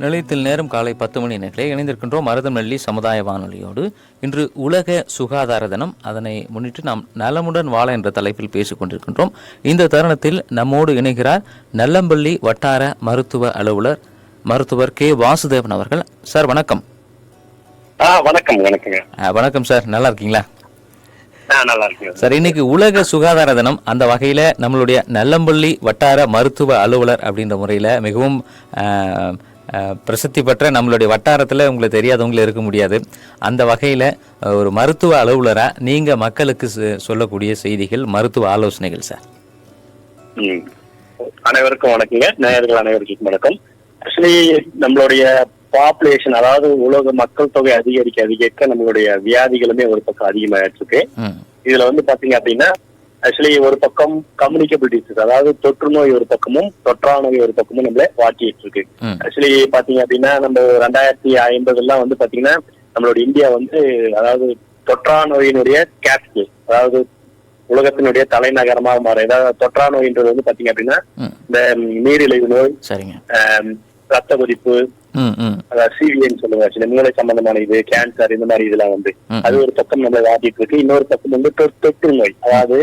நிலையத்தில் நேரம் காலை பத்து மணி நேரத்திலே இணைந்திருக்கின்றோம். மருதமல்லி சமுதாய வானொலியோடு இன்று உலக சுகாதார தினம். அதனை முன்னிட்டு நாம் நலமுடன் வாழ என்ற தலைப்பில் பேசிக் கொண்டிருக்கின்றோம். இந்த தருணத்தில் நம்மோடு இணைகிறார் நல்லம்பள்ளி வட்டார மருத்துவ அலுவலர் மருத்துவர் கே. வாசுதேவன் அவர்கள். சார் வணக்கம். வணக்கம் வணக்கங்க. அஹ், வணக்கம் சார். நல்லா இருக்கீங்களா சார் இன்னைக்கு உலக சுகாதார தினம். அந்த வகையில் நம்மளுடைய நல்லம்பள்ளி வட்டார மருத்துவ அலுவலர் அப்படின்ற முறையில் மிகவும் பிரசித்தி பெற்ற நம்மளுடைய வட்டாரத்தில் உங்களுக்கு தெரியாதவங்களே இருக்க முடியாது. அந்த வகையில் ஒரு மருத்துவ அலுவலராக நீங்கள் மக்களுக்கு சொல்லக்கூடிய செய்திகள் மருத்துவ ஆலோசனைகள் சார். அனைவருக்கும் வணக்கங்க. நேயர்கள் அனைவருக்கும் வணக்கம். ஆக்சுவலி நம்மளுடைய பாப்புலேஷன் அதாவது உலக மக்கள் தொகை அதிகரிக்க அதிகரிக்க நம்மளுடைய வியாதிகளுமே ஒரு பக்கம் அதிகமாயிட்டு இருக்கு. இதுல வந்து பாத்தீங்க அப்படின்னா ஆக்சுவலி ஒரு பக்கம் கம்யூனிகபிள் டிசீஸ் அதாவது தொற்று நோய் ஒரு பக்கமும் தொற்றா நோய் ஒரு பக்கமும் நம்மள வாட்டிட்டு இருக்கு. ஆக்சுவலி பாத்தீங்க அப்படின்னா நம்ம ரெண்டாயிரத்தி ஐம்பதுலாம் வந்து பாத்தீங்கன்னா நம்மளோட இந்தியா வந்து அதாவது தொற்றா நோயினுடைய கேபிட்டல் அதாவது உலகத்தினுடைய தலைநகரமா மாறும் ஏதாவது தொற்றா நோயின்றது வந்து பாத்தீங்க அப்படின்னா இந்த நீரிழிவு நோய் ரத்த கொதிப்பு அதாவது சிவிஎன்னு சொல்லுவாங்க. ஆக்சுவலி மூளை சம்பந்தமான இது கேன்சர் இந்த மாதிரி இதெல்லாம் வந்து. அது ஒரு பக்கம் நம்ம வாட்டிட்டு இருக்கு. இன்னொரு பக்கம் வந்து தொற்று நோய். அதாவது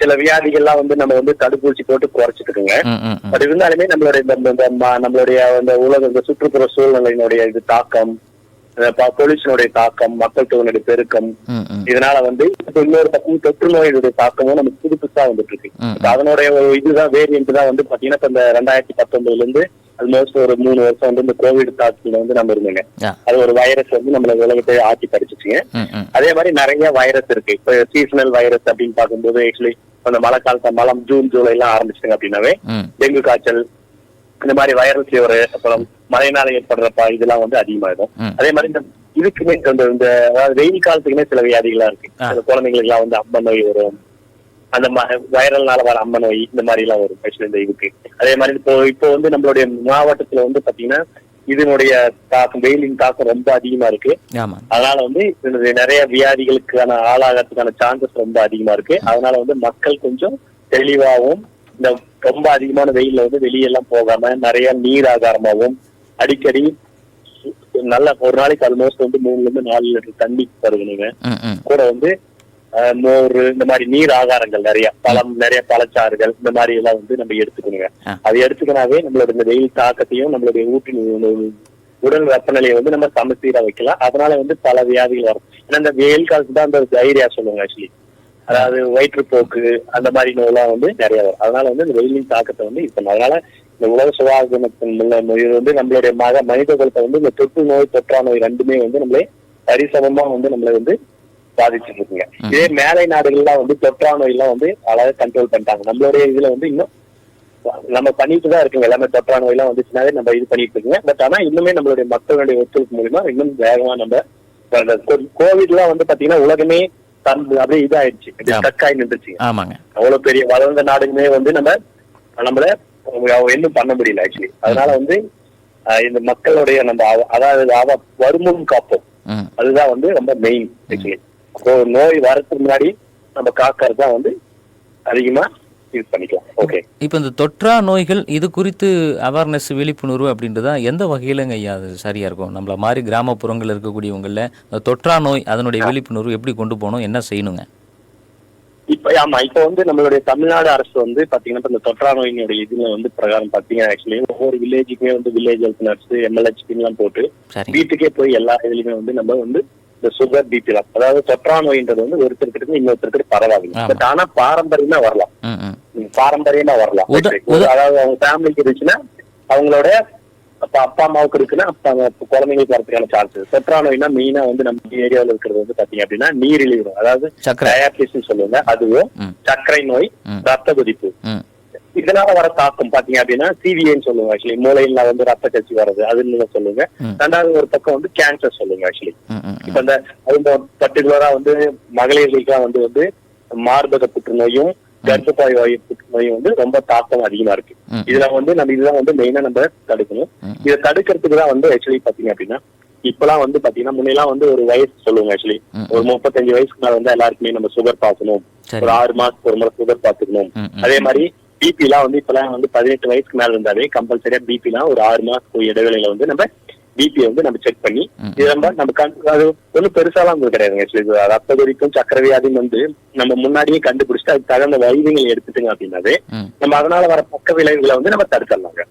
சில வியாதிகள்லாம் வந்து நம்ம வந்து தடுப்பூசி போட்டு குறைச்சிட்டு இருக்குங்க ம் ம் ம். பட் இருந்தாலுமே நம்மளுடைய இந்த- நம்மளுடைய இந்த உலக இந்த சுற்றுப்புற சூழ்நிலையினுடைய இது தாக்கம் பொல்யூஷனுடைய தாக்கம் மக்கள் தொகையினுடைய பெருக்கம் இதனால வந்து இப்ப இன்னொரு பக்கம் தொற்று நோயினுடைய தாக்கமும் நமக்கு புது புதுசா வந்துட்டு இருக்கு அதனுடைய ஒரு இதுதான் வேரியன்ட் தான் வந்து பாத்தீங்கன்னா இந்த ரெண்டாயிரத்தி பத்தொன்பதுல இருந்து ஆல்மோஸ்ட் ஒரு மூணு வருஷம் வந்து இந்த கோவிட் தாக்கத்துல வந்து நம்ம இருந்தோங்க. அது ஒரு வைரஸ் வந்து நம்மள உலகத்தை ஆட்சி படிச்சுச்சுங்க அதே மாதிரி நிறைய வைரஸ் இருக்கு. இப்ப சீசனல் வைரஸ் அப்படின்னு பார்க்கும்போது ஆக்சுவலி அந்த மழை காலத்த மலம் ஜூன் ஜூலை எல்லாம் ஆரம்பிச்சிட்டாங்க அப்படின்னாவே. டெங்கு காய்ச்சல் இந்த மாதிரி வைரல் ஃபீவர் அப்புறம் மழையினால ஏற்படுற ப- இதெல்லாம் வந்து அதிகமாயிடும். அதே மாதிரி இந்த இதுக்குமே இந்த அதாவது வெயில் காலத்துக்குமே சில வியாதிகள்லாம் இருக்கு. சில குழந்தைங்களுக்கு எல்லாம் வந்து அம்ம நோய் வரும். அந்த வைரல்னால வர அம்ம நோய் இந்த மாதிரி எல்லாம் வரும் ஆக்சுவலி இந்த இதுக்கு. அதே மாதிரி இப்போ இப்போ வந்து நம்மளுடைய மாவட்டத்துல வந்து பாத்தீங்கன்னா இதனுடைய தாக்கம் வெயிலின் தாக்கம் ரொம்ப அதிகமா இருக்கு. அதனால வந்து நிறைய வியாதிகளுக்கான ஆளாகிறதுக்கான சான்சஸ் ரொம்ப அதிகமா இருக்கு. அதனால வந்து மக்கள் கொஞ்சம் தெளிவாகவும் இந்த ரொம்ப அதிகமான வெயில்ல வந்து வெளியெல்லாம் போகாம நிறைய நீர் ஆகாரமாகவும் அடிக்கடி நல்ல ஒரு நாளைக்கு ஆல்மோஸ்ட் வந்து மூணுல இருந்து நாலு லிட்டர் தண்ணி பருகணுங்க கூட வந்து மோர் இந்த மாதிரி நீர் ஆகாரங்கள் நிறைய பழம் நிறைய பழச்சாறுகள் இந்த மாதிரி எல்லாம் வந்து நம்ம எடுத்துக்கணுங்க. அது எடுத்துக்கினாவே நம்மளோட இந்த வெயில் தாக்கத்தையும் நம்மளுடைய ஊட்டின் உடல் வெப்பநிலையை வந்து நம்ம சமசீரா வைக்கலாம். அதனால வந்து பல வியாதிகள் வரும். ஏன்னா இந்த வெயில் காலத்துக்கு தான் அந்த தைரியா சொல்லுவாங்க ஆக்சுவலி அதாவது வயிற்றுப்போக்கு அந்த மாதிரி நோயெல்லாம் வந்து நிறைய வரும். அதனால வந்து இந்த வெயிலின் தாக்கத்தை வந்து இது பண்ணணும் அதனால இந்த உலக சுகாதாரத்தின் இது வந்து நம்மளுடைய மக மனித குலத்தை வந்து இந்த தொற்று நோய் தொற்றா நோய் ரெண்டுமே வந்து நம்மளே சரிசமமா வந்து நம்மளை வந்து பாதிச்சுட்டு இருக்குங்க இதே மேலை நாடுகள்லாம் வந்து தொற்றா நோய் எல்லாம் வந்து அழகா கண்ட்ரோல் பண்ணிட்டாங்க. நம்மளுடைய இதுல வந்து இன்னும் நம்ம பண்ணிட்டு தான் இருக்குங்க எல்லாமே தொற்றா நோய் எல்லாம் வந்துச்சுனாவே நம்ம இது பண்ணிட்டு இருக்குங்க பட் ஆனா இன்னுமே நம்மளுடைய மக்களுடைய ஒத்துழைப்பு மூலியமா இன்னும் வேகமா நம்ம கோவிட் எல்லாம் வந்து பாத்தீங்கன்னா உலகமே அப்படியே இதாயிடுச்சு. ஸ்டக் ஆகி நின்றுச்சு. ஆமாங்க. அவ்வளவு பெரிய வளர்ந்த நாடுமே வந்து நம்ம நம்மள இன்னும் பண்ண முடியல ஆக்சுவலி அதனால வந்து இந்த மக்களுடைய நம்ம அதாவது அவ வருமுன் காப்போம். அதுதான் வந்து ரொம்ப மெயின் ஆக்சுவலி நோய் வரதுக்கு முன்னாடி நம்ம காக்கிறது தான் வந்து அதிகமா யூஸ் பண்ணிக்கலாம். ஓகே இப்போ இந்த தொற்றா நோய்கள் இது குறித்து அவேர்னஸ் விழிப்புணர்வு அப்படின்றதா எந்த வகையிலங்க ஐயா அது சரியா இருக்கும்? நம்மள மாதிரி கிராமப்புறங்கள் இருக்கக்கூடியவங்கள தொற்றா நோய் அதனுடைய விழிப்புணர்வு எப்படி கொண்டு போகணும்? என்ன செய்யணுங்க? இப்ப ஆமா இப்ப வந்து நம்மளுடைய தமிழ்நாடு அரசு வந்து பாத்தீங்கன்னா இந்த தொற்றா நோயினுடைய இதுல வந்து பிரகாரம் பாத்தீங்கன்னா ஆக்சுவலி ஒவ்வொரு வில்லேஜுக்குமே வந்து வில்லேஜ் ஹெல்த் நர்ஸ் எம்எல்ஹெச்பி எல்லாம் போட்டு வீட்டுக்கே போய் எல்லா இதுலயுமே வந்து நம்ம வந்து இந்த சுகர் பிபி அதாவது தொற்றா நோயின்றது வந்து ஒருத்தருக்கு இன்னொருத்தருக்கு பரவாயில்ல. பட் ஆனா பாரம்பரியமா வரலாம். பாரம்பரியமா வரலாம். அதாவது அவங்க ஃபேமிலிக்கு இருந்துச்சுன்னா அவங்களோட அப்ப அப்பா அம்மாவுக்கு இருக்குன்னா குழந்தைங்களுக்கு வரதுக்கான சான்சஸ் தொற்றா நோய்னா மெயினா வந்து நம்ம ஏரியாவில் இருக்கிறது வந்து பாத்தீங்க அப்படின்னா நீரிழிவு. அதாவது டயாபிட்டிஸ் சொல்லுவாங்க. அதுவும். சர்க்கரை நோய். ரத்த கொதிப்பு. இதனால வர தாக்கம் பாத்தீங்க அப்படின்னா சிவிஏன்னு சொல்லுவாங்க ஆக்சுவலி மூளையில வந்து ரத்த கட்சி வர்றது அதுன்னு சொல்லுங்க. ரெண்டாவது ஒரு பக்கம் வந்து கேன்சர் சொல்லுங்க ஆக்சுவலி இப்ப இந்த இந்த பர்டிகுலரா வந்து மகளிர்களுக்கெல்லாம் வந்து வந்து மார்பக புற்றுநோயும் கர்ப்பப்பாய் வாயு புற்றுநோயும் வந்து ரொம்ப தாக்கம் அதிகமா இருக்கு. இதுல வந்து நம்ம இதுதான் வந்து மெயினா நம்ம தடுக்கணும். இதை தடுக்கிறதுக்கு தான் வந்து ஆக்சுவலி பாத்தீங்க அப்படின்னா இப்பெல்லாம் வந்து பாத்தீங்கன்னா முன்னெல்லாம் வந்து ஒரு வயசு சொல்லுவாங்க ஆக்சுவலி. ஒரு முப்பத்தஞ்சு வயசுக்கு மேல வந்து எல்லாருக்குமே நம்ம சுகர் பார்க்கணும் சரி. ஒரு ஆறு மாசத்துக்கு ஒரு முறை சுகர் பார்த்துக்கணும் ம் ம். அதே மாதிரி பிபி எல்லாம் வந்து இப்பெல்லாம் வந்து பதினெட்டு வயசுக்கு மேல இருந்தாவே கம்பல்சரியா பிபி எல்லாம் ஒரு ஆறு மாசத்துக்கு இடைவேளையில வந்து நம்ம பிபி வந்து நம்ம செக் பண்ணி. இது நம்ம நம்ம அது ஒன்றும் பெருசாலாம் வந்து கிடையாதுங்க. இது ரத்த கொதிப்பும் சக்கரை வியாதியும் வந்து நம்ம முன்னாடியே கண்டுபிடிச்சிட்டு அதுக்கு தகுந்த வைத்தியங்கள் எடுத்துட்டுங்க அப்படின்னாவே நம்ம அதனால வர பக்க விளைவுகளை வந்து நம்ம தடுத்துடலாங்க.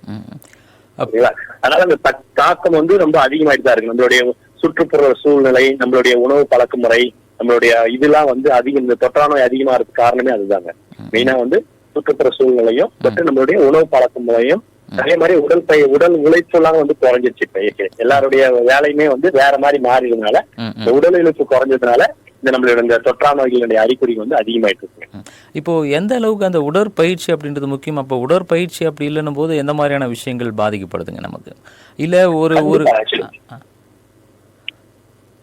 ஓகேங்களா அதனால அந்த தாக்கம் வந்து ரொம்ப அதிகமாயிட்டு தான் இருக்கு. நம்மளுடைய சுற்றுப்புற சூழ்நிலை நம்மளுடைய உணவு பழக்க முறை நம்மளுடைய இதெல்லாம் வந்து அதிகம் இந்த தொற்றா நோய் அதிகமா இருக்கு காரணமே அதுதாங்க. மெயினா வந்து சுற்றுப்புற சூழ்நிலையும் மற்றும் நம்மளுடைய உணவு பழக்க முறையும் அதே மாதிரி உடல் பய உடல் உழைப்புலாம் வந்து குறைஞ்சிருச்சு இப்ப. எல்லாருடைய வேலையுமே வந்து வேற மாதிரி மாறிடுறதுனால ம் இந்த உடல் இழப்பு குறைஞ்சதுனால இந்த நம்மளுடைய இந்த தொற்றா நோய்களுடைய அறிகுறி வந்து அதிகமாயிட்டு இருக்குங்க ம். இப்போ எந்த அளவுக்கு அந்த உடற்பயிற்சி அப்படின்றது முக்கியம்? அப்போ உடற்பயிற்சி அப்படி இல்லைன்னும் போது எந்த மாதிரியான விஷயங்கள் பாதிக்கப்படுதுங்க நமக்கு? இல்ல ஒரு ஒரு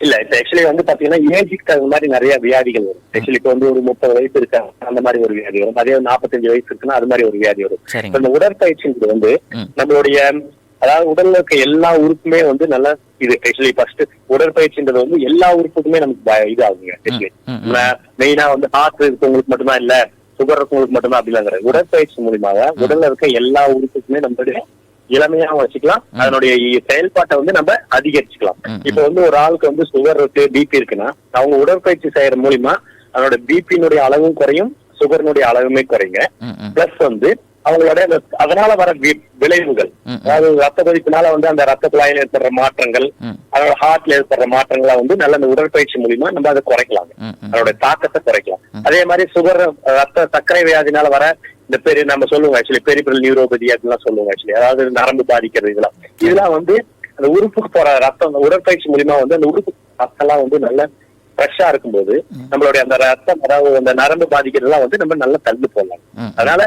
இல்ல இப்ப ஆக்சுவலி வந்து பாத்தீங்கன்னா ஏஜுக்கு தகுந்த மாதிரி நிறைய வியாதிகள் வரும். ஆக்சுவலி இப்ப வந்து ஒரு முப்பது வயசு இருக்காங்க அந்த மாதிரி ஒரு வியாதி வரும். அதே நாற்பத்தஞ்சு வயசு இருக்குன்னா அது மாதிரி ஒரு வியாதி வரும். இப்ப இந்த உடற்பயிற்சிங்கிறது வந்து. நம்மளுடைய அதாவது உடல்ல இருக்க எல்லா உறுப்புமே வந்து நல்லா இது ஆக்சுவலி ஃபர்ஸ்ட் உடற்பயிற்சின்றது வந்து எல்லா உறுப்புக்குமே நமக்கு இது ஆகுங்க. மெயினா வந்து ஹார்ட் இருக்கவங்களுக்கு மட்டும்தான் இல்ல சுகர் இருக்கவங்களுக்கு மட்டும்தான் அப்படிலாம் கிடையாது. உடற்பயிற்சி மூலியமாக உடல்ல இருக்க எல்லா உறுப்புக்குமே நம்மளுடைய இளமையா வச்சுக்கலாம். அதனுடைய செயல்பாட்டை வந்து நம்ம அதிகரிச்சுக்கலாம். இப்ப வந்து ஒரு ஆளுக்கு வந்து சுகர் இருக்கு பிபி இருக்குன்னா அவங்க உடற்பயிற்சி செய்யற மூலியமா அதனோட பிபியினுடைய அளவும் குறையும் சுகர்னுடைய அளவுமே ம் பிளஸ் வந்து அவங்களோட அந்த அதனால வர விளைவுகள். அதாவது ரத்த கொதிப்புனால வந்து அந்த ரத்த குழாயில் ஏற்படுற மாற்றங்கள் அதோட ஹார்ட்ல ஏற்படுற மாற்றங்களை வந்து நல்ல அந்த உடற்பயிற்சி மூலியமா நம்ம அதை குறைக்கலாம் அதோட தாக்கத்தை குறைக்கலாம். அதே மாதிரி சுகர் ரத்த சர்க்கரை வியாதினால வர இந்த பெரிய நம்ம சொல்லுவோம் ஆக்சுவலி பெரிபிரல் நியூரோபதி அப்படிலாம் சொல்லுவோம் ஆக்சுவலி அதாவது நரம்பு பாதிக்கிறது இதெல்லாம். இதெல்லாம் வந்து அந்த உறுப்புக்கு போற ரத்தம் உடற்பயிற்சி மூலியமா வந்து அந்த உறுப்பு ரத்தம்லாம் வந்து நல்ல ஃப்ரெஷ்ஷா இருக்கும்போது நம்மளுடைய அந்த ரத்தம் அதாவது அந்த நரம்பு பாதிக்கிறதெல்லாம் வந்து நம்ம நல்லா தள்ளு போடலாம். அதனால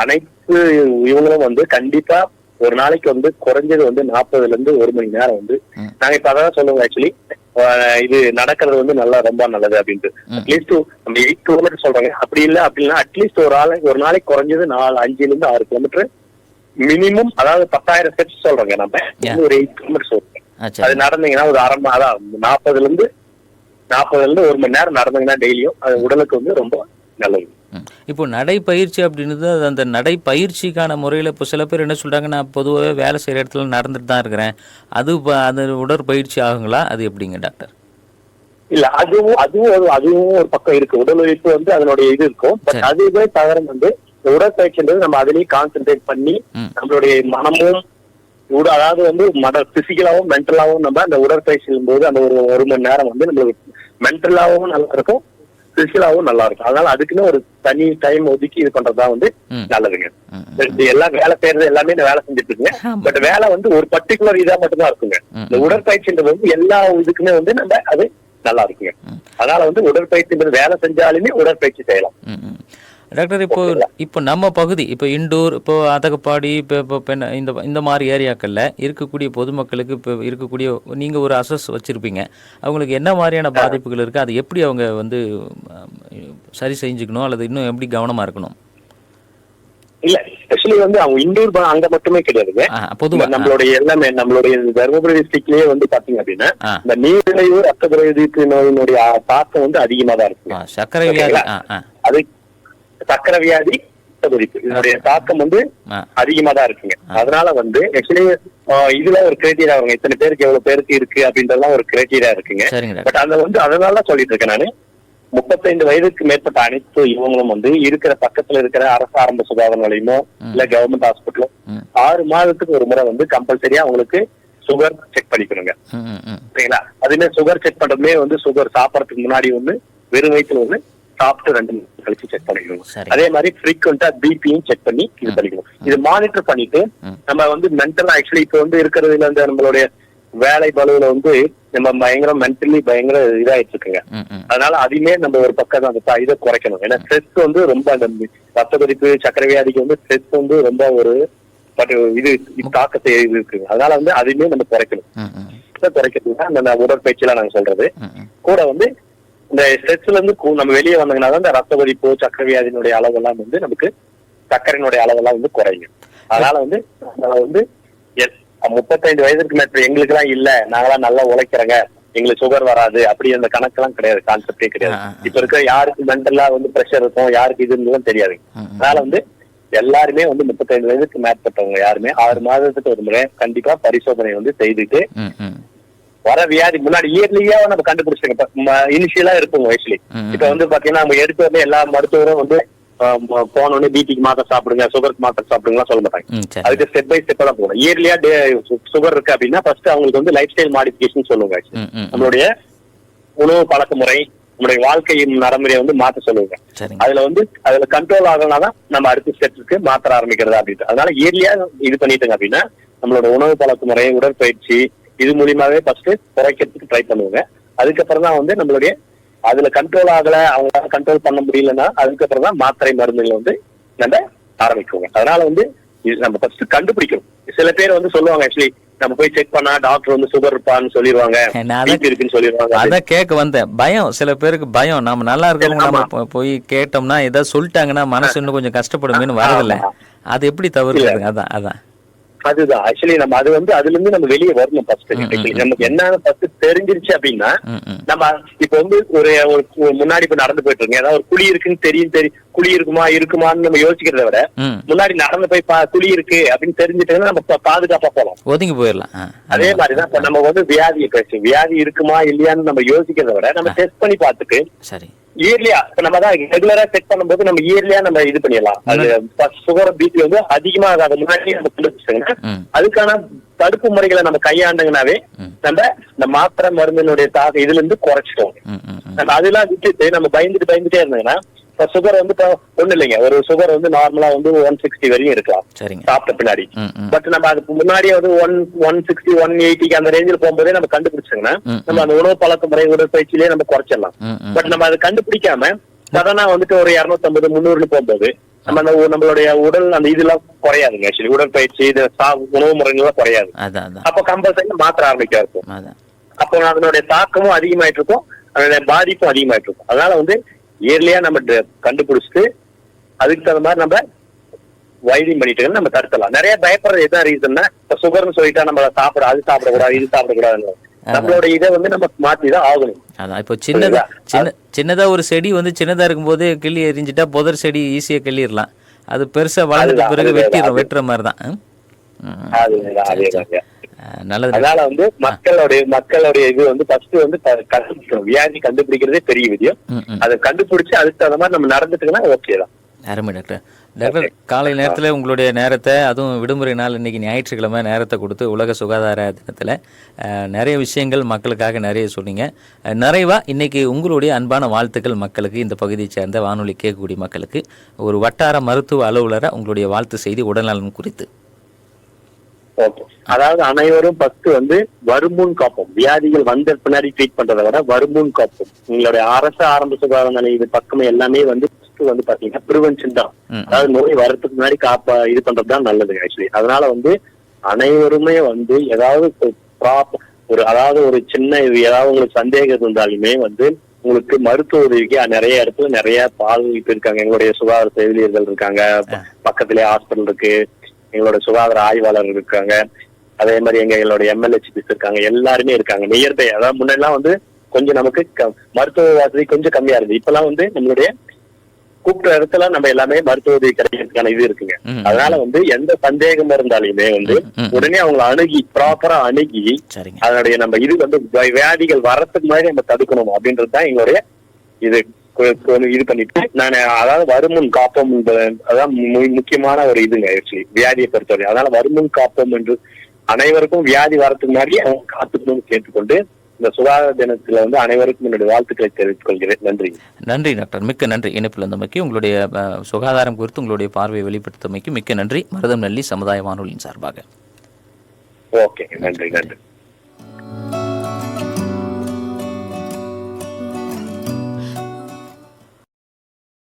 அனைத்து இவங்களும் வந்து கண்டிப்பா ஒரு நாளைக்கு வந்து குறைஞ்சது வந்து நாற்பதுல இருந்து ஒரு மணி நேரம் வந்து. நாங்க இப்ப அதான் சொல்லுவோம் ஆக்சுவலி இது நடக்கிறது வந்து நல்லா ரொம்ப நல்லது அப்படின்ட்டு. அட்லீஸ்ட் நம்ம எயிட் கிலோமீட்டர் சொல்றாங்க அப்படி இல்ல அப்படின்னா அட்லீஸ்ட் ஒரு ஆளை ஒரு நாளைக்கு குறைஞ்சது நாலு அஞ்சுல இருந்து ஆறு கிலோமீட்டர் மினிமம் அதாவது பத்தாயிரம் ஸ்டெப்ஸ் சொல்றோங்க நம்ம. ஒரு எயிட் கிலோமீட்டர் சொல்றோம் அது நடந்தீங்கன்னா ஒரு அரை அதான் நாற்பதுல இருந்து நாற்பதுல இருந்து ஒரு மணி நேரம் நடந்தீங்கன்னா டெய்லியும் அது உடலுக்கு வந்து ரொம்ப நல்லது. இப்போ நடைப்பயிற்சி அப்படின்றது அது அந்த நடைப்பயிற்சிக்கான முறையில் இப்போ சில பேர் என்ன சொல்றாங்க நான் பொதுவாகவே வேலை செய்கிற இடத்துல நடந்துட்டு தான் இருக்கிறேன். அது ப- அது உடற்பயிற்சி ஆகுங்களா? அது எப்படிங்க டாக்டர்? இல்ல அதுவும் அதுவும் அதுவும் ஒரு பக்கம் இருக்கு. உடல் உழைப்பு வந்து அதனுடைய இது இருக்கும். பட். அதுவே தவிர வந்து உடற்பயிற்சின்றது நம்ம அதுலயே கான்சென்ட்ரேட் பண்ணி. நம்மளுடைய மனமும் உட அதாவது வந்து மட பிசிக்கலாவும் மென்டலாவும் நம்ம அந்த உடற்பயிற்சியும் போது அந்த ஒரு ஒரு மணி நேரம் வந்து நம்மளுக்கு மென்டலாவும் நல்லா இருக்கும். பிசிக்கலாவும் நல்லா இருக்கும் அதனால அதுக்குன்னு ஒரு தனி டைம் ஒதுக்கி இது பண்றதா வந்து. நல்லதுங்க எல்லாம் வேலை செய்யறது எல்லாமே இந்த வேலை செஞ்சுட்டு இருக்குங்க. பட் வேலை வந்து ஒரு பர்டிகுலர் இதா மட்டும்தான் இருக்குங்க. இந்த உடற்பயிற்சின்றது வந்து எல்லா இதுக்குமே வந்து நம்ம அது நல்லா இருக்குங்க. அதனால வந்து உடற்பயிற்சின்றது வேலை செஞ்சாலுமே உடற்பயிற்சி செய்யலாம். டாக்டர் இப்போ இப்போ நம்ம பகுதி இப்போ இண்டூர் இப்போ அதகப்பாடி இப்போ இப்போ இந்த இந்த மாதிரி ஏரியாக்களில் இருக்கக்கூடிய பொதுமக்களுக்கு இப்போ இருக்கக்கூடிய நீங்கள் ஒரு அசஸ் வச்சுருப்பீங்க. அவங்களுக்கு என்ன மாதிரியான பாதிப்புகள் இருக்குது அது எப்படி அவங்க வந்து சரி செஞ்சுக்கணும்? அல்லது இன்னும் எப்படி கவனமாக இருக்கணும்? இல்ல ஸ்பெஷலி வந்து அவங்க இண்டூர் அங்க மட்டுமே கிடையாதுங்க. நம்மளுடைய எல்லாமே நம்மளுடைய தருமபுரி டிஸ்ட்ரிக்ட்லயே வந்து பாத்தீங்க அப்படின்னா. இந்த நீரிழிவு ரத்த குறைவு நோயினுடைய தாக்கம் வந்து அதிகமா தான் இருக்கு சர்க்கரை அது சக்கரை வியாதி ரத்த கொதிப்பு இதனுடைய தாக்கம் வந்து அதிகமா தான் இருக்குங்க. அதனால வந்து ஆக்சுவலி இதுல ஒரு கிரைட்டீரியா வருங்க. இத்தனை பேருக்கு எவ்வளவு பேருக்கு இருக்கு அப்படின்றதெல்லாம் ஒரு கிரைட்டீரியா இருக்குங்க. பட் அந்த வந்து அதனால தான் சொல்லிட்டு இருக்கேன் நானு. முப்பத்தைந்து வயதுக்கு மேற்பட்ட அனைத்து இவங்களும் வந்து இருக்கிற பக்கத்துல இருக்கிற அரசு ஆரம்ப சுகாதார நிலையமோ இல்ல கவர்மெண்ட் ஹாஸ்பிட்டலோ ஆறு மாதத்துக்கு ஒரு முறை வந்து கம்பல்சரியா அவங்களுக்கு சுகர் செக் பண்ணிக்கணுங்க. சரிங்களா? அதுமே சுகர் செக் பண்றதுமே வந்து சுகர் சாப்பிடறதுக்கு முன்னாடி வந்து வெறும் வயிற்றுல வந்து சாப்பிட்டு ரெண்டு நேரம் கழிச்சு செக் பண்ணிக்கணும். அதே மாதிரி ஃப்ரீக்வெண்டா பிபியும் செக் பண்ணி இது பண்ணிக்கணும். இது மானிட்டர் பண்ணிட்டு. நம்ம வந்து மென்டலா ஆக்சுவலி இப்ப வந்து இருக்கிறதுல இந்த நம்மளுடைய வேலை பலுவுல வந்து நம்ம பயங்கர மென்டலி பயங்கர இதாயிட்டு இருக்குங்க. அதனால அதையுமே நம்ம ஒரு பக்கம் அந்த இதை குறைக்கணும். ஏன்னா ஸ்ட்ரெஸ் வந்து ரொம்ப அந்த ரத்த கொதிப்பு சக்கரை வியாதிக்கு வந்து ஸ்ட்ரெஸ் வந்து ரொம்ப ஒரு பட் இது தாக்கத்தை இது இருக்குங்க அதனால வந்து அதையுமே நம்ம குறைக்கணும். ம் ம். இதை குறைக்கிறதுக்கு தான் அந்த உடற்பயிற்சியெல்லாம் நாங்க சொல்றது. கூட வந்து இந்த ஸ்ட்ரெஸ்ல இருந்து நம்ம வெளியே வந்தோம்னா தான் இந்த ரத்த கொதிப்பு சக்கரை வியாதியினுடைய அளவெல்லாம் வந்து நமக்கு சர்க்கரையினுடைய அளவெல்லாம் வந்து குறையும் அதனால வந்து நம்ம வந்து முப்பத்தைந்து வயதுக்கு மேற்பட்ட எங்களுக்கு எல்லாம் இல்ல நாங்களாம் நல்லா உழைக்கிறோங்க எங்களுக்கு சுகர் வராது அப்படி அந்த கணக்கெல்லாம் கிடையாது கான்செப்டே கிடையாது. இப்ப இருக்க யாருக்கு மென்டலா வந்து பிரஷர் இருக்கும் யாருக்கு இது இருந்ததும் தெரியாது. அதனால வந்து எல்லாருமே வந்து முப்பத்தைந்து வயதுக்கு மேற்பட்டவங்க யாருமே ஆறு மாதத்துக்கு ஒரு முறை கண்டிப்பா பரிசோதனை வந்து செய்துட்டு வர வியாதி முன்னாடி இயர்லியா நம்ம கண்டுபிடிச்சிருங்க இனிஷியலா இருக்கும் வயசுலி. இப்ப வந்து பாத்தீங்கன்னா நம்ம எடுத்து வந்து எல்லா மருத்துவரும் வந்து போனோடனே பிபிக்கு மாத்திரை சாப்பிடுங்க சுகருக்கு மாத்திரை சாப்பிடுங்கலாம் சொல்ல மாட்டாங்க. அதுக்கு ஸ்டெப் பை ஸ்டெப்பா தான் போகணும். இயர்லியா சுகர் இருக்கு அப்படின்னா ஃபர்ஸ்ட் அவங்களுக்கு வந்து லைஃப் ஸ்டைல் மாடிஃபிகேஷன் சொல்லுவாங்க. actually. ம் ம். நம்மளுடைய உணவு பழக்க முறை நம்மளுடைய வாழ்க்கை நடைமுறையை வந்து மாத்த சொல்லுவாங்க. சரிங்க. அதுல வந்து அதுல கண்ட்ரோல் ஆகலனாதான் நம்ம அடுத்த ஸ்டெப்ஸ்க்கு மாத்திர ஆரம்பிக்கிறதா அப்படின்ட்டு. அதனால இயர்லியா இது பண்ணிட்டுங்க அப்படின்னா நம்மளோட உணவு பழக்க முறை உடற்பயிற்சி இது மூலியமாவே ஃபர்ஸ்ட் குறைக்கிறதுக்கு ட்ரை பண்ணுவாங்க. அதுக்கப்புறம் தான் வந்து நம்மளுடைய அதுல கண்ட்ரோல் ஆகல அவங்களால கண்ட்ரோல் பண்ண முடியலன்னா அதுக்கப்புறம் தான் மாத்திரை மருந்துகள் வந்து நம்ம ஆரம்பிக்குவோங்க. அதனால வந்து இது நம்ம ஃபர்ஸ்ட் கண்டுபிடிக்கணும். சில பேர் வந்து சொல்லுவாங்க ஆக்சுவலி நம்ம போய் செக் பண்ணா டாக்டர் வந்து சுகர் இருப்பான்னு சொல்லிடுவாங்க இருக்குன்னு சொல்லிடுவாங்க. அதான் கேட்க வந்தேன். பயம் சில பேருக்கு பயம். நம்ம நல்லா இருக்கவங்க நம்ம போய் கேட்டோம்னா ஏதாவது சொல்லிட்டாங்கன்னா மனசு இன்னும் கொஞ்சம் கஷ்டப்படுமேன்னு வரதில்ல. அது எப்படி தவிர்க்கிறதுங்க அதான் அதான். அதுதான். ஆக்சுவலி நம்ம அது வந்து அதுல இருந்து நம்ம வெளியே வரணும் ஃபர்ஸ்ட். நமக்கு என்னன்னு ஃபர்ஸ்ட் தெரிஞ்சிருச்சு அப்படின்னா நம்ம இப்ப வந்து ஒரு முன்னாடி இப்ப நடந்து போயிட்டு இருக்கோம் ஏதாவது ஒரு குழி இருக்குன்னு தெரியும் தெரியும். குழி இருக்குமா இருக்குமான்னு நம்ம யோசிக்கிறத விட முன்னாடி நடந்து போய் குழி இருக்கு அப்படின்னு தெரிஞ்சுட்டோம்னா நம்ம பாதுகாப்பா போலாம். ஒதுங்கி போயிடலாம். அதே மாதிரிதான் இப்ப நம்ம வந்து வியாதியை பேசு வியாதி இருக்குமா இல்லையான்னு நம்ம யோசிக்கிறத விட நம்ம டெஸ்ட் பண்ணி பார்த்துட்டு சரி. இயர்லியா நம்ம தான் ரெகுலரா செக் பண்ணும்போது நம்ம இயர்லியா நம்ம இது பண்ணிடலாம். அது சுகர் பிபி வந்து அதிகமா ஆகாத முன்னாடி நம்ம அதுக்கான தடுப்பு முறைகளை நம்ம கையாண்டுங்கனாவே. நம்ம இந்த மாத்திரை மருந்தினுடைய தாக்கம் இதுல இருந்து குறைச்சிட்டோம். நம்ம அதெல்லாம் விட்டுட்டு நம்ம பயந்துட்டு பயந்துட்டே இப்ப சுகர் வந்து ஒண்ணு இல்லைங்க. ஒரு சுகர் வந்து நார்மலா வந்து ஒன் சிக்ஸ்டி வரையும் இருக்கலாம். சாப்பிட்ட பின்னாடி. பட் நம்ம அதுக்கு முன்னாடியே வந்து ஒன் ஒன் சிக்ஸ்டி ஒன் எயிட்டிக்கு அந்த ரேஞ்சில் போகும்போதே நம்ம கண்டுபிடிச்சோங்கன்னா நம்ம அந்த உணவு பழக்க முறை உடற்பயிற்சியிலேயே நம்ம குறைச்சிடலாம். பட் நம்ம அதை கண்டுபிடிக்காம சடனா வந்துட்டு ஒரு இருநூத்தம்பது முந்நூறுன்னு போகும்போது நம்ம அந்த நம்மளுடைய உடல் அந்த இதெல்லாம் குறையாதுங்க. ஆக்சுவலி உடற்பயிற்சி இது சா- உணவு முறைகள்லாம் குறையாது. அப்போ கம்பல்சரி மாத்திர ஆரம்பிக்க இருக்கும் அப்போ அதனுடைய தாக்கமும் அதிகமாயிட்டு இருக்கும். அதனுடைய பாதிப்பும் அதிகமாயிட்டு இருக்கும். அதனால வந்து இயர்லியா நம்ம கண்டுபிடிச்சிட்டு அதுக்கு தகுந்த மாதிரி நம்ம வைடிங் பண்ணிட்டு நம்ம தடுக்கலாம் நிறைய பயப்படுறது எதான் ரீசன்னா இப்ப சுகர்னு சொல்லிட்டா நம்ம சாப்பிட அது சாப்பிடக்கூடாது இது சாப்பிடக்கூடாதுன்னு. நம்மளோட இதை வந்து நம்ம மாத்தி தான் ஆகணும். அதான் இப்போ சின்னதா சின்ன சின்னதா ஒரு செடி வந்து சின்னதா இருக்கும்போது கிள்ளி எரிஞ்சிட்டா புதர் செடி ஈஸியா கிள்ளிடலாம். அது பெருசா வளர்ந்த அதுதான், பிறகு அது- வெட்டுற மாதிரி தான் நல்லது. அதனால வந்து மக்களுடைய மக்களுடைய இது வந்து ஃபர்ஸ்ட் வந்து கண்டுபிடிக்கணும் வியாதி கண்டுபிடிக்கிறதே பெரிய விஷயம் அதை கண்டுபிடிச்சு அதுக்கு தகுந்த மாதிரி நம்ம நடந்துட்டுங்கன்னா ஓகே தான். அருமை டாக்டர். டாக்டர் காலை நேரத்தில் உங்களுடைய நேரத்தை அதுவும் விடுமுறை நாள் இன்னைக்கு ஞாயிற்றுக்கிழமை நேரத்தை கொடுத்து உலக சுகாதார தினத்தில் நிறைய விஷயங்கள் மக்களுக்காக நிறைய சொன்னீங்க. அஹ், நிறைவா இன்னைக்கு உங்களுடைய அன்பான வாழ்த்துக்கள் மக்களுக்கு இந்த பகுதியை சேர்ந்த வானொலி கேட்கக்கூடிய மக்களுக்கு ஒரு வட்டார மருத்துவ அலுவலரை உங்களுடைய வாழ்த்து செய்தி உடல்நலம் குறித்து. ஓகே அதாவது அனைவரும் ஃபர்ஸ்ட் வந்து வருமுன் காப்போம். வியாதிகள் வந்த பின்னாடி ட்ரீட் பண்றதை விட வருமுன் காப்போம். உங்களுடைய அரசு ஆரம்ப சுகாதார நிலையம் இது பக்கமே எல்லாமே வந்து வந்து பாத்தீங்கன்னா ப்ரிவென்ஷன் தான். அதாவது நோய் வரதுக்கு முன்னாடி காப்பா இது பண்றது தான் நல்லது ஆக்சுவலி அதனால வந்து அனைவருமே வந்து ஏதாவது ஒரு அதாவது ஒரு சின்ன ஏதாவது உங்களுக்கு சந்தேகம் இருந்தாலுமே வந்து உங்களுக்கு மருத்துவ உதவிக்கு நிறைய இடத்துல நிறைய பாதுகாப்பு இருக்காங்க. எங்களுடைய சுகாதார செவிலியர்கள் இருக்காங்க. பக்கத்திலே ஹாஸ்பிட்டல் இருக்கு. எங்களோட சுகாதார ஆய்வாளர் இருக்காங்க. அதே மாதிரி எங்க எங்களோட எம்எல்ஏசிபிஸ் இருக்காங்க. எல்லாருமே இருக்காங்க. நியர்பை அதாவது முன்னெல்லாம் வந்து கொஞ்சம் நமக்கு மருத்துவ வசதி கொஞ்சம் கம்மியா இருந்தது. இப்பெல்லாம் வந்து நம்மளுடைய கூப்பிட்ட இடத்துல நம்ம எல்லாமே மருத்துவ உதவி கிடைக்கிறதுக்கான இது இருக்குங்க. அதனால வந்து எந்த சந்தேகம் இருந்தாலுமே வந்து. உடனே அவங்களை அணுகி ப்ராப்பரா அணுகி அதனுடைய நம்ம இது வந்து வியாதிகள் வர்றதுக்கு மாதிரி நம்ம தடுக்கணும் அப்படின்றது தான் எங்களுடைய இது இது பண்ணிட்டு நான் அதாவது வருமுன் காப்போம் என்பது அதான் முக்கியமான ஒரு இதுங்க ஆக்சுவலி வியாதியை பொறுத்தவரை. அதனால வருமுன் காப்போம் என்று அனைவருக்கும் வியாதி வரதுக்கு முன்னாடி அவங்க காத்துக்கணும்னு கேட்டுக்கொண்டு இந்த சுகாதார தினத்துல வந்து அனைவருக்கும் என்னுடைய வாழ்த்துக்களை தெரிவித்துக் கொள்கிறேன். நன்றி. நன்றி டாக்டர். மிக்க நன்றி. இணைப்பில் இருந்தமைக்கு உங்களுடைய சுகாதாரம் குறித்து உங்களுடைய பார்வையை வெளிப்படுத்தமைக்கு மிக்க நன்றி. மருதம் நல்லி சமுதாய வானொலியின் சார்பாக. ஓகே நன்றி நன்றி.